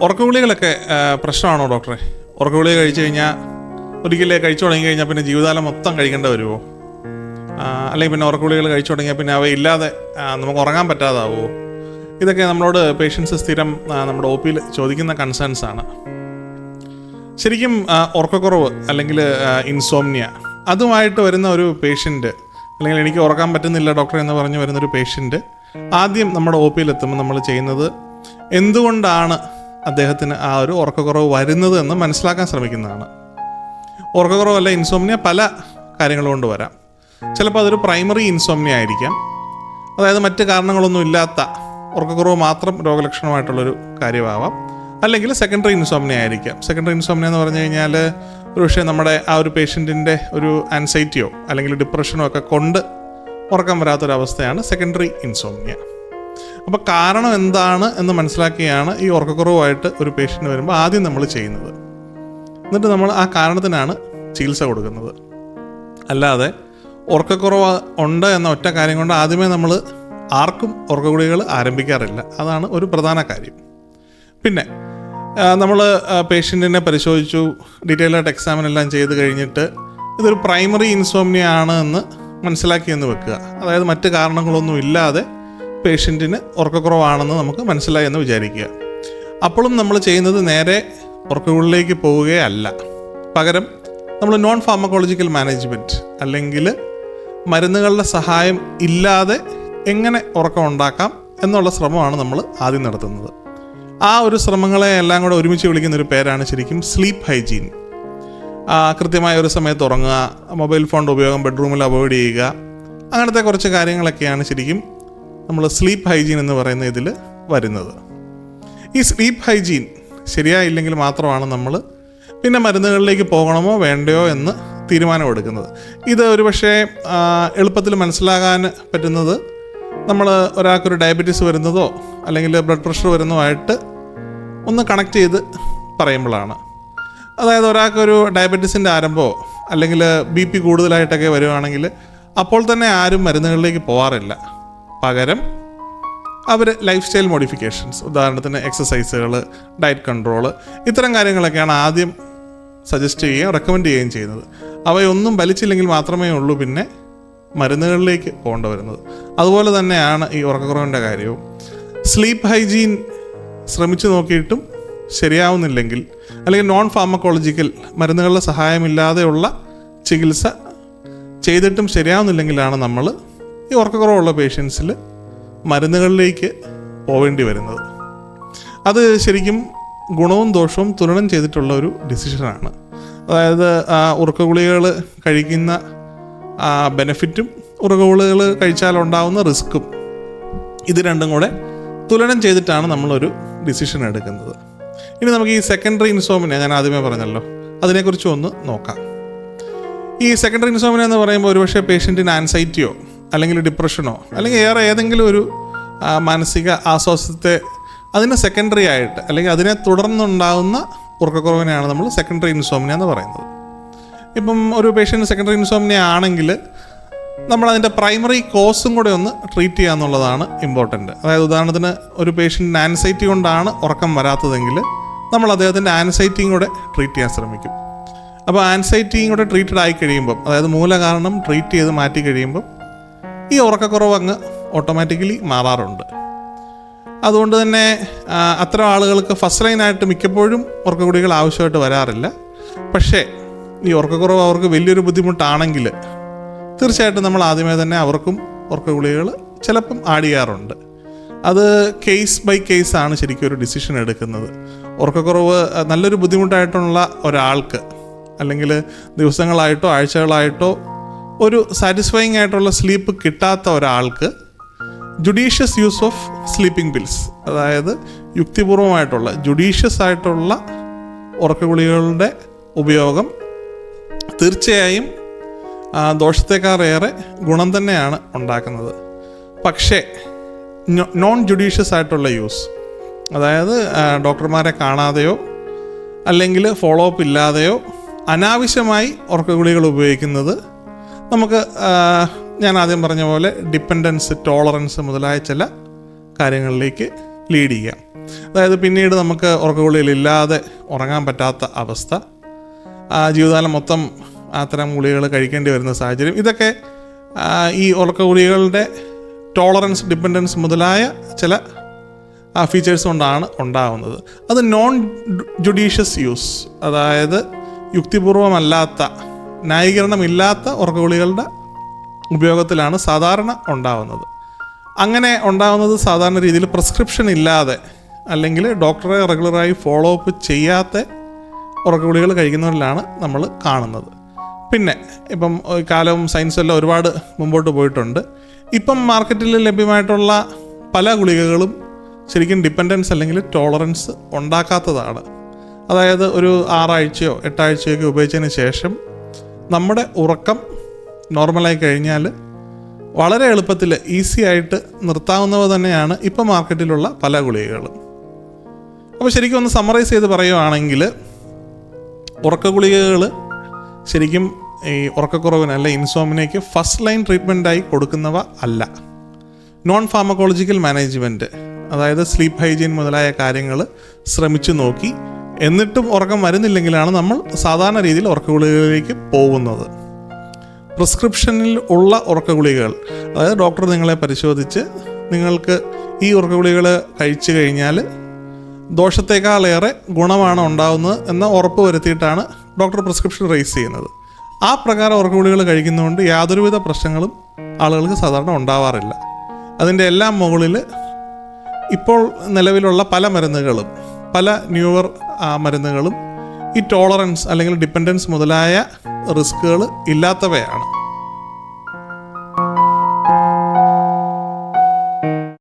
ഉറക്കഗുളികളൊക്കെ പ്രശ്നമാണോ ഡോക്ടറെ? ഉറക്കഗുളിക കഴിച്ചു കഴിഞ്ഞാൽ ഒരിക്കലേ കഴിച്ചു തുടങ്ങി കഴിഞ്ഞാൽ പിന്നെ ജീവിതകാലം മൊത്തം കഴിക്കേണ്ടി വരുമോ അല്ലെങ്കിൽ പിന്നെ ഉറക്കഗുളികൾ കഴിച്ചു തുടങ്ങിയാൽ പിന്നെ അവയില്ലാതെ നമുക്ക് ഉറങ്ങാൻ പറ്റാതാവുമോ ഇതൊക്കെ നമ്മളോട് പേഷ്യൻസ് സ്ഥിരം നമ്മുടെ ഒ പിയിൽ ചോദിക്കുന്ന കൺസേൺസ് ആണ്. ശരിക്കും ഉറക്കക്കുറവ് അല്ലെങ്കിൽ ഇൻസോംനിയ അതുമായിട്ട് വരുന്ന ഒരു പേഷ്യന്റ് അല്ലെങ്കിൽ എനിക്ക് ഉറക്കാൻ പറ്റുന്നില്ല ഡോക്ടർ എന്ന് പറഞ്ഞ് വരുന്നൊരു പേഷ്യന്റ് ആദ്യം നമ്മുടെ ഒ പിയിലെത്തുമ്പോൾ നമ്മൾ ചെയ്യുന്നത് എന്തുകൊണ്ടാണ് അദ്ദേഹത്തിന് ആ ഒരു ഉറക്കക്കുറവ് വരുന്നത് എന്ന് മനസ്സിലാക്കാൻ ശ്രമിക്കുന്നതാണ്. ഉറക്കക്കുറവല്ല ഇൻസോംനിയ പല കാര്യങ്ങൾ കൊണ്ട് വരാം. ചിലപ്പോൾ അതൊരു പ്രൈമറി ഇൻസോംനിയ ആയിരിക്കാം. അതായത് മറ്റ് കാരണങ്ങളൊന്നും ഇല്ലാത്ത ഉറക്കക്കുറവ് മാത്രം രോഗലക്ഷണമായിട്ടുള്ളൊരു കാര്യമാവാം. അല്ലെങ്കിൽ സെക്കൻഡറി ഇൻസോംനിയ ആയിരിക്കാം. സെക്കൻഡറി ഇൻസോംനിയ എന്ന് പറഞ്ഞു കഴിഞ്ഞാൽ ഒരു പക്ഷേ നമ്മുടെ ആ ഒരു പേഷ്യന്റിന്റെ ഒരു ആൻസൈറ്റിയോ അല്ലെങ്കിൽ ഡിപ്രഷനോ ഒക്കെ കൊണ്ട് ഉറക്കം വരാത്തൊരവസ്ഥയാണ് സെക്കൻഡറി ഇൻസോംനിയ അപ്പോൾ കാരണം എന്താണ് എന്ന് മനസ്സിലാക്കിയാണ് ഈ ഉറക്കക്കുറവുമായിട്ട് ഒരു പേഷ്യന്റ് വരുമ്പോൾ ആദ്യം നമ്മൾ ചെയ്യുന്നത്. എന്നിട്ട് നമ്മൾ ആ കാരണത്തിനാണ് ചികിത്സ കൊടുക്കുന്നത്. അല്ലാതെ ഉറക്കക്കുറവ് ഉണ്ട് എന്ന ഒറ്റ കാര്യം കൊണ്ട് ആദ്യമേ നമ്മൾ ആർക്കും ഉറക്കഗുളികൾ ആരംഭിക്കാറില്ല. അതാണ് ഒരു പ്രധാന കാര്യം. പിന്നെ നമ്മൾ പേഷ്യന്റിനെ പരിശോധിച്ചു ഡീറ്റെയിൽ ആയിട്ട് എക്സാമിൻ എല്ലാം ചെയ്ത് കഴിഞ്ഞിട്ട് ഇതൊരു പ്രൈമറി ഇൻസോംനിയ ആണ് എന്ന് മനസ്സിലാക്കിയെന്ന് വെക്കുക. അതായത് മറ്റ് കാരണങ്ങളൊന്നും ഇല്ലാതെ പേഷ്യന്റിന് ഉറക്കക്കുറവാണെന്ന് നമുക്ക് മനസ്സിലായി എന്ന് വിചാരിക്കുക. അപ്പോഴും നമ്മൾ ചെയ്യുന്നത് നേരെ ഉറക്കങ്ങളിലേക്ക് പോവുകയല്ല. പകരം നമ്മൾ നോൺ ഫാർമക്കോളജിക്കൽ മാനേജ്മെന്റ് അല്ലെങ്കിൽ മരുന്നുകളുടെ സഹായം ഇല്ലാതെ എങ്ങനെ ഉറക്കം ഉണ്ടാക്കാം എന്നുള്ള ശ്രമമാണ് നമ്മൾ ആദ്യം നടത്തുന്നത്. ആ ഒരു ശ്രമങ്ങളെ എല്ലാം കൂടെ ഒരുമിച്ച് വിളിക്കുന്ന ഒരു പേരാണ് ശരിക്കും സ്ലീപ്പ് ഹൈജീൻ കൃത്യമായ ഒരു സമയത്ത് ഉറങ്ങുക മൊബൈൽ ഫോണിന്റെ ഉപയോഗം ബെഡ്റൂമിൽ അവോയ്ഡ് ചെയ്യുക അങ്ങനത്തെ കുറച്ച് കാര്യങ്ങളൊക്കെയാണ് ശരിക്കും നമ്മൾ സ്ലീപ്പ് ഹൈജീൻ എന്ന് പറയുന്ന ഇതിൽ വരുന്നത്. ഈ സ്ലീപ്പ് ഹൈജീൻ ശരിയായില്ലെങ്കിൽ മാത്രമാണ് നമ്മൾ പിന്നെ മരുന്നുകളിലേക്ക് പോകണമോ വേണ്ടയോ എന്ന് തീരുമാനമെടുക്കുന്നത്. ഇത് ഒരുപക്ഷെ എളുപ്പത്തിൽ മനസ്സിലാകാൻ പറ്റുന്നത് നമ്മൾ ഒരാൾക്കൊരു ഡയബറ്റീസ് വരുന്നതോ അല്ലെങ്കിൽ ബ്ലഡ് പ്രഷർ വരുന്നതുമായിട്ട് ഒന്ന് കണക്ട് ചെയ്ത് പറയുമ്പോഴാണ്. അതായത് ഒരാൾക്കൊരു ഡയബറ്റീസിന്റെ ആരംഭമോ അല്ലെങ്കിൽ ബി പി കൂടുതലായിട്ടൊക്കെ വരുവാണെങ്കിൽ അപ്പോൾ തന്നെ ആരും മരുന്നുകളിലേക്ക് പോകാറില്ല പകരം അവർ ലൈഫ് സ്റ്റൈൽ മോഡിഫിക്കേഷൻസ് ഉദാഹരണത്തിന് എക്സസൈസുകൾ ഡയറ്റ് കൺട്രോൾ ഇത്തരം കാര്യങ്ങളൊക്കെയാണ് ആദ്യം സജസ്റ്റ് ചെയ്യുകയും റെക്കമെൻഡ് ചെയ്യുകയും ചെയ്യുന്നത്. അവയൊന്നും വലിച്ചില്ലെങ്കിൽ മാത്രമേ ഉള്ളൂ പിന്നെ മരുന്നുകളിലേക്ക് പോകേണ്ടി വരുന്നത്. അതുപോലെ തന്നെയാണ് ഈ ഉറക്കക്കുറവിന്റെ കാര്യവും. സ്ലീപ്പ് ഹൈജീൻ ശ്രമിച്ചു നോക്കിയിട്ടും ശരിയാവുന്നില്ലെങ്കിൽ അല്ലെങ്കിൽ നോൺ ഫാർമക്കോളജിക്കൽ മരുന്നുകളുടെ സഹായമില്ലാതെയുള്ള ചികിത്സ ചെയ്തിട്ടും ശരിയാവുന്നില്ലെങ്കിലാണ് നമ്മൾ ഈ ഉറക്കക്കുറവുള്ള പേഷ്യൻസിൽ മരുന്നുകളിലേക്ക് പോവേണ്ടി വരുന്നത്. അത് ശരിക്കും ഗുണവും ദോഷവും തുലനം ചെയ്തിട്ടുള്ള ഒരു ഡിസിഷനാണ് അതായത് ആ ഉറക്കഗുളികകൾ കഴിക്കുന്ന ആ ബെനഫിറ്റും ഉറക്കഗുളികൾ ഗുളികൾ കഴിച്ചാലുണ്ടാവുന്ന റിസ്ക്കും ഇത് രണ്ടും കൂടെ തുലനം ചെയ്തിട്ടാണ് നമ്മളൊരു ഡിസിഷൻ എടുക്കുന്നത്. ഇനി നമുക്ക് ഈ സെക്കൻഡറി ഇൻസോമിനെ ഞാൻ ആദ്യമേ പറഞ്ഞല്ലോ അതിനെക്കുറിച്ച് ഒന്ന് നോക്കാം. ഈ സെക്കൻഡറി ഇൻസോമിന എന്ന് പറയുമ്പോൾ ഒരുപക്ഷെ പേഷ്യന്റിന് ആൻസൈറ്റിയോ അല്ലെങ്കിൽ ഡിപ്രഷനോ അല്ലെങ്കിൽ ഏറെ ഏതെങ്കിലും ഒരു മാനസിക ആശ്വാസത്തെ അതിനെ സെക്കൻഡറി ആയിട്ട് അല്ലെങ്കിൽ അതിനെ തുടർന്നുണ്ടാകുന്ന ഉറക്കക്കുറവിനെയാണ് നമ്മൾ സെക്കൻഡറി ഇൻസോമിനിയ എന്ന് പറയുന്നത്. ഇപ്പം ഒരു പേഷ്യന്റ് സെക്കൻഡറി ഇൻസോമിനിയ ആണെങ്കിൽ നമ്മൾ അതിന്റെ പ്രൈമറി കോസും കൂടെ ഒന്ന് ട്രീറ്റ് ചെയ്യുക എന്നുള്ളതാണ് ഇമ്പോർട്ടന്റ് അതായത് ഉദാഹരണത്തിന് ഒരു പേഷ്യന്റിന് ആൻസൈറ്റി കൊണ്ടാണ് ഉറക്കം വരാത്തതെങ്കിൽ നമ്മൾ അദ്ദേഹത്തിന്റെ ആൻസൈറ്റിയും കൂടെ ട്രീറ്റ് ചെയ്യാൻ ശ്രമിക്കും. അപ്പോൾ ആൻസൈറ്റിയും കൂടെ ട്രീറ്റഡ് ആയി കഴിയുമ്പം അതായത് മൂലകാരണം ട്രീറ്റ് ചെയ്ത് മാറ്റി കഴിയുമ്പം ഈ ഉറക്കക്കുറവ് അങ്ങ് ഓട്ടോമാറ്റിക്കലി മാറാറുണ്ട്. അതുകൊണ്ട് തന്നെ അത്തരം ആളുകൾക്ക് ഫസ്റ്റ് ലൈനായിട്ട് മിക്കപ്പോഴും ഉറക്കക്കുടികൾ ആവശ്യമായിട്ട് വരാറില്ല. പക്ഷേ ഈ ഉറക്കക്കുറവ് അവർക്ക് വലിയൊരു ബുദ്ധിമുട്ടാണെങ്കിൽ തീർച്ചയായിട്ടും നമ്മൾ ആദ്യമേ തന്നെ അവർക്കും ഉറക്കഗുളികകൾ ചിലപ്പം ആഡ് ചെയ്യാറുണ്ട്. അത് കേസ് ബൈ കേസ് ആണ് ശരിക്കും ഒരു ഡിസിഷൻ എടുക്കുന്നത്. ഉറക്കക്കുറവ് നല്ലൊരു ബുദ്ധിമുട്ടായിട്ടുള്ള ഒരാൾക്ക് അല്ലെങ്കിൽ ദിവസങ്ങളായിട്ടോ ആഴ്ചകളായിട്ടോ ഒരു സാറ്റിസ്ഫൈങ് ആയിട്ടുള്ള സ്ലീപ്പ് കിട്ടാത്ത ഒരാൾക്ക് judicious use of sleeping pills അതായത് യുക്തിപൂർവമായിട്ടുള്ള ജുഡീഷ്യസ് ആയിട്ടുള്ള ഉറക്കഗുളികളുടെ ഉപയോഗം തീർച്ചയായും ദോഷത്തെക്കാളേറെ ഗുണം തന്നെയാണ് ഉണ്ടാക്കുന്നത്. പക്ഷേ നോൺ ജുഡീഷ്യസ് ആയിട്ടുള്ള യൂസ് അതായത് ഡോക്ടർമാരെ കാണാതെയോ അല്ലെങ്കിൽ ഫോളോ അപ്പ് ഇല്ലാതെയോ അനാവശ്യമായി ഉറക്കഗുളികൾ ഉപയോഗിക്കുന്നത് നമുക്ക് ഞാൻ ആദ്യം പറഞ്ഞ പോലെ ഡിപ്പെൻഡൻസ് ടോളറൻസ് മുതലായ ചില കാര്യങ്ങളിലേക്ക് ലീഡ് ചെയ്യാം. അതായത് പിന്നീട് നമുക്ക് ഉറക്കഗുളികളില്ലാതെ ഉറങ്ങാൻ പറ്റാത്ത അവസ്ഥ ജീവിതകാലം മൊത്തം അത്തരം ഗുളികൾ കഴിക്കേണ്ടി വരുന്ന സാഹചര്യം ഇതൊക്കെ ഈ ഉറക്കഗുളികളുടെ ടോളറൻസ് ഡിപ്പെൻഡൻസ് മുതലായ ചില ഫീച്ചേഴ്സ് കൊണ്ടാണ് ഉണ്ടാകുന്നത് അത് നോൺ ജുഡീഷ്യസ് യൂസ് അതായത് യുക്തിപൂർവമല്ലാത്ത ന്യായീകരണമില്ലാത്ത ഉറക്കഗുളികളുടെ ഉപയോഗത്തിലാണ് സാധാരണ ഉണ്ടാവുന്നത്. അങ്ങനെ ഉണ്ടാകുന്നത് സാധാരണ രീതിയിൽ പ്രിസ്ക്രിപ്ഷൻ ഇല്ലാതെ അല്ലെങ്കിൽ ഡോക്ടറെ റെഗുലറായി ഫോളോ അപ്പ് ചെയ്യാത്ത ഉറക്കഗുളികൾ കഴിക്കുന്നവരിലാണ് നമ്മൾ കാണുന്നത്. പിന്നെ ഇപ്പം കാലവും സയൻസും എല്ലാം ഒരുപാട് മുമ്പോട്ട് പോയിട്ടുണ്ട്. ഇപ്പം മാർക്കറ്റിൽ ലഭ്യമായിട്ടുള്ള പല ഗുളികകളും ശരിക്കും ഡിപ്പെൻഡൻസ് അല്ലെങ്കിൽ ടോളറൻസ് ഉണ്ടാക്കാത്തതാണ്. അതായത് ഒരു ആറാഴ്ചയോ എട്ടാഴ്ചയോ ഒക്കെ ഉപയോഗിച്ചതിന് ശേഷം നമ്മുടെ ഉറക്കം നോർമലായി കഴിഞ്ഞാൽ വളരെ എളുപ്പത്തിൽ ഈസി ആയിട്ട് നിർത്താവുന്നവ തന്നെയാണ് ഇപ്പോൾ മാർക്കറ്റിലുള്ള പല ഗുളികകളും. അപ്പോൾ ശരിക്കും ഒന്ന് സമ്മറൈസ് ചെയ്ത് പറയുവാണെങ്കിൽ ഉറക്ക ഗുളികകൾ ശരിക്കും ഈ ഉറക്കക്കുറവിന് അല്ലെ ഇൻസോമിനേക്ക് ഫസ്റ്റ് ലൈൻ ട്രീറ്റ്മെന്റായി കൊടുക്കുന്നവ അല്ല. നോൺ ഫാർമക്കോളജിക്കൽ മാനേജ്മെന്റ് അതായത് സ്ലീപ്പ് ഹൈജീൻ മുതലായ കാര്യങ്ങൾ ശ്രമിച്ചു നോക്കി എന്നിട്ടും ഉറക്കം വരുന്നില്ലെങ്കിലാണ് നമ്മൾ സാധാരണ രീതിയിൽ ഉറക്ക ഗുളികകളിലേക്ക് പോകുന്നത്. പ്രിസ്ക്രിപ്ഷനിൽ ഉള്ള ഉറക്ക ഗുളികകൾ അതായത് ഡോക്ടർ നിങ്ങളെ പരിശോധിച്ച് നിങ്ങൾക്ക് ഈ ഉറക്ക ഗുളികകൾ കഴിച്ചു കഴിഞ്ഞാൽ ദോഷത്തേക്കാളേറെ ഗുണമാണ് ഉണ്ടാവുന്നത് എന്ന ഉറപ്പ് വരുത്തിയിട്ടാണ് ഡോക്ടർ പ്രിസ്ക്രിപ്ഷൻ റേസ് ചെയ്യുന്നത്. ആ പ്രകാരം ഉറക്ക ഗുളികകൾ കഴിക്കുന്നതുകൊണ്ട് യാതൊരുവിധ പ്രശ്നങ്ങളും ആളുകൾക്ക് സാധാരണ ഉണ്ടാവാറില്ല. അതിന്റെ എല്ലാം മുകളിൽ ഇപ്പോൾ നിലവിലുള്ള പല മരുന്നുകളും പല ന്യൂവർ മരുന്നുകളും ഈ ടോളറൻസ് അല്ലെങ്കിൽ ഡിപ്പെൻഡൻസ് മുതലായ റിസ്ക്കുകൾ ഇല്ലാത്തവയാണ്.